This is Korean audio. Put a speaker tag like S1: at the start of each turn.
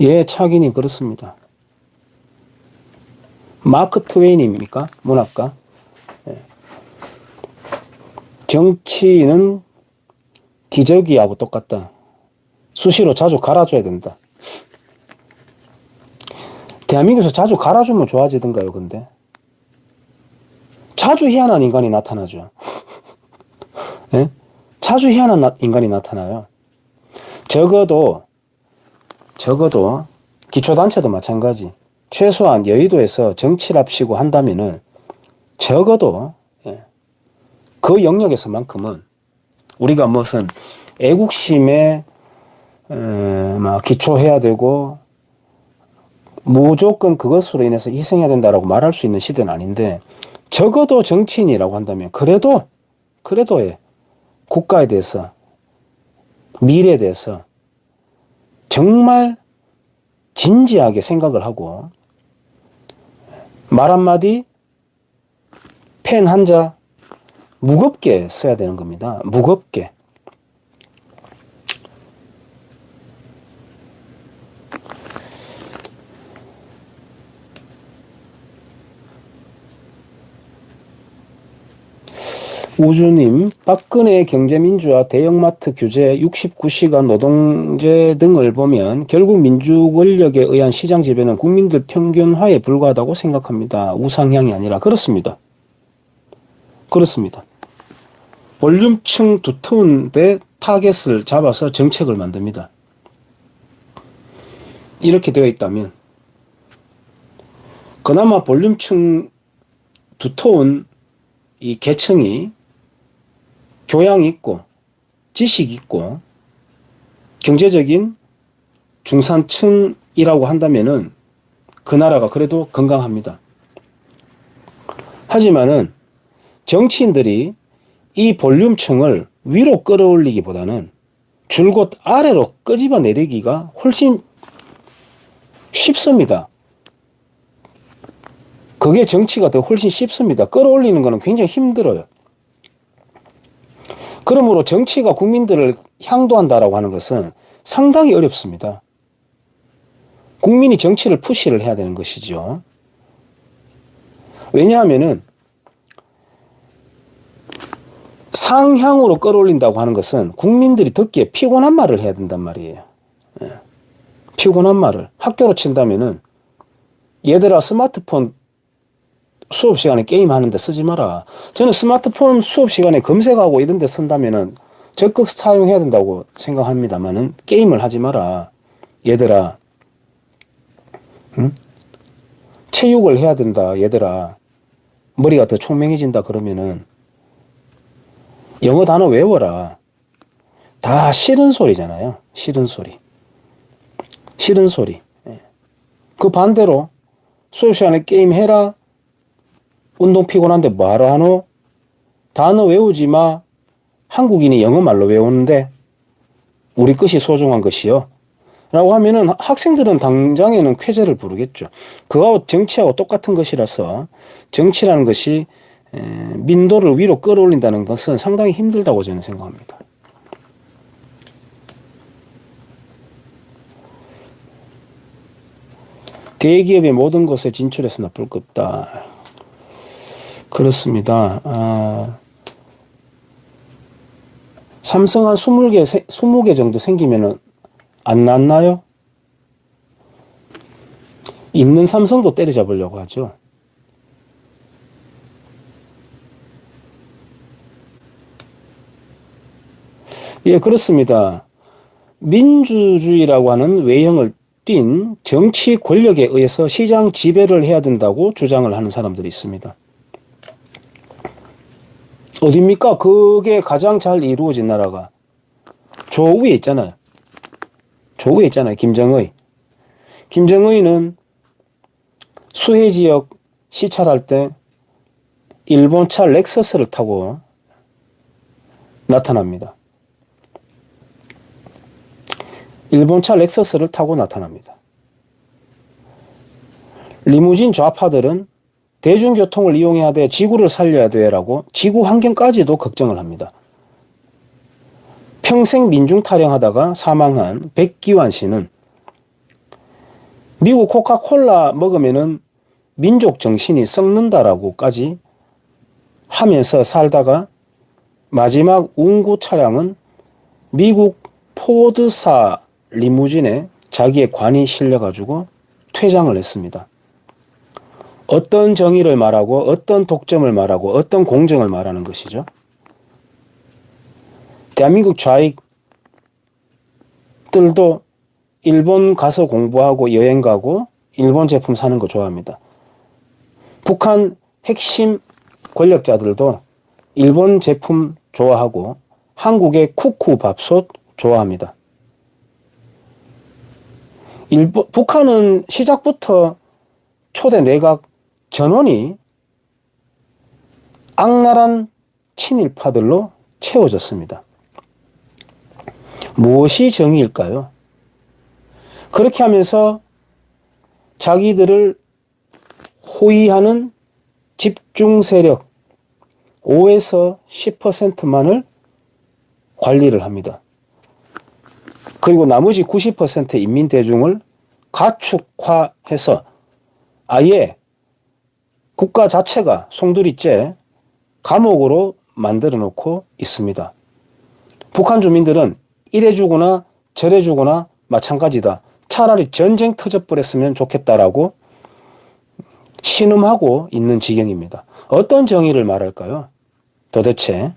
S1: 예, 차기님 그렇습니다. 마크 트웨인입니까? 문학가. 예. 정치는 기저귀하고 똑같다. 수시로 자주 갈아줘야 된다. 대한민국에서 자주 갈아주면 좋아지던가요, 근데? 자주 희한한 인간이 나타나죠. 예? 자주 희한한 나- 인간이 나타나요. 적어도, 적어도, 기초단체도 마찬가지. 최소한 여의도에서 정치를 합시고 한다면은, 적어도, 예, 그 영역에서만큼은 우리가 무슨 애국심에, 에, 막 기초해야 되고, 무조건 그것으로 인해서 희생해야 된다라고 말할 수 있는 시대는 아닌데, 적어도 정치인이라고 한다면, 그래도, 그래도 예, 국가에 대해서, 미래에 대해서 정말 진지하게 생각을 하고, 말 한마디, 펜 한 자, 무겁게 써야 되는 겁니다. 무겁게. 우주님, 박근혜 경제민주화 대형마트 규제 69시간 노동제 등을 보면 결국 민주 권력에 의한 시장 지배는 국민들 평균화에 불과하다고 생각합니다. 우상향이 아니라 그렇습니다. 그렇습니다. 볼륨층 두터운 데 타겟을 잡아서 정책을 만듭니다. 이렇게 되어 있다면 그나마 볼륨층 두터운 이 계층이 교양 있고 지식 있고 경제적인 중산층이라고 한다면은 그 나라가 그래도 건강합니다. 하지만은 정치인들이 이 볼륨층을 위로 끌어올리기보다는 줄곧 아래로 끄집어 내리기가 훨씬 쉽습니다. 그게 정치가 더 훨씬 쉽습니다. 끌어올리는 것은 굉장히 힘들어요. 그러므로 정치가 국민들을 향도한다라고 하는 것은 상당히 어렵습니다. 국민이 정치를 푸시를 해야 되는 것이죠. 왜냐하면은 상향으로 끌어올린다고 하는 것은 국민들이 듣기에 피곤한 말을 해야 된단 말이에요. 예. 피곤한 말을 학교로 친다면은 얘들아 스마트폰 수업 시간에 게임 하는데 쓰지 마라. 저는 스마트폰 수업 시간에 검색하고 이런 데 쓴다면은 적극 사용해야 된다고 생각합니다만은 게임을 하지 마라. 얘들아. 응? 체육을 해야 된다. 얘들아. 머리가 더 총명해진다 그러면은 영어 단어 외워라. 다 싫은 소리잖아요. 싫은 소리. 싫은 소리. 예. 그 반대로 수업 시간에 게임 해라. 운동 피곤한데 뭐하러 하노? 단어 외우지 마. 한국인이 영어 말로 외우는데 우리 것이 소중한 것이요. 라고 하면은 학생들은 당장에는 쾌재를 부르겠죠. 그거하고 정치하고 똑같은 것이라서 정치라는 것이 에, 민도를 위로 끌어올린다는 것은 상당히 힘들다고 저는 생각합니다. 대기업의 모든 곳에 진출해서 나쁠 것 없다. 그렇습니다. 아, 삼성 한 20개, 20개 정도 생기면은 안 낫나요? 있는 삼성도 때려잡으려고 하죠. 예, 그렇습니다. 민주주의라고 하는 외형을 띤 정치 권력에 의해서 시장 지배를 해야 된다고 주장을 하는 사람들이 있습니다. 어딥니까? 그게 가장 잘 이루어진 나라가 저 위에 있잖아요. 저 위에 있잖아요. 김정의. 김정의는 수해 지역 시찰할 때 일본 차 렉서스를 타고 나타납니다. 일본 차 렉서스를 타고 나타납니다. 리무진 좌파들은 대중교통을 이용해야 돼, 지구를 살려야 돼라고 지구 환경까지도 걱정을 합니다. 평생 민중 타령하다가 사망한 백기환 씨는 미국 코카콜라 먹으면은 민족 정신이 썩는다라고까지 하면서 살다가 마지막 운구 차량은 미국 포드사 리무진에 자기의 관이 실려가지고 퇴장을 했습니다. 어떤 정의를 말하고 어떤 독점을 말하고 어떤 공정을 말하는 것이죠. 대한민국 좌익들도 일본 가서 공부하고 여행 가고 일본 제품 사는 거 좋아합니다. 북한 핵심 권력자들도 일본 제품 좋아하고 한국의 쿠쿠 밥솥 좋아합니다. 일본, 북한은 시작부터 초대 내각 전원이 악랄한 친일파들로 채워졌습니다. 무엇이 정의일까요? 그렇게 하면서 자기들을 호위하는 집중 세력 5에서 10%만을 관리를 합니다. 그리고 나머지 90% 인민 대중을 가축화해서 아예 국가 자체가 송두리째 감옥으로 만들어 놓고 있습니다. 북한 주민들은 이래 주거나 저래 주거나 마찬가지다. 차라리 전쟁 터져버렸으면 좋겠다라고 신음하고 있는 지경입니다. 어떤 정의를 말할까요? 도대체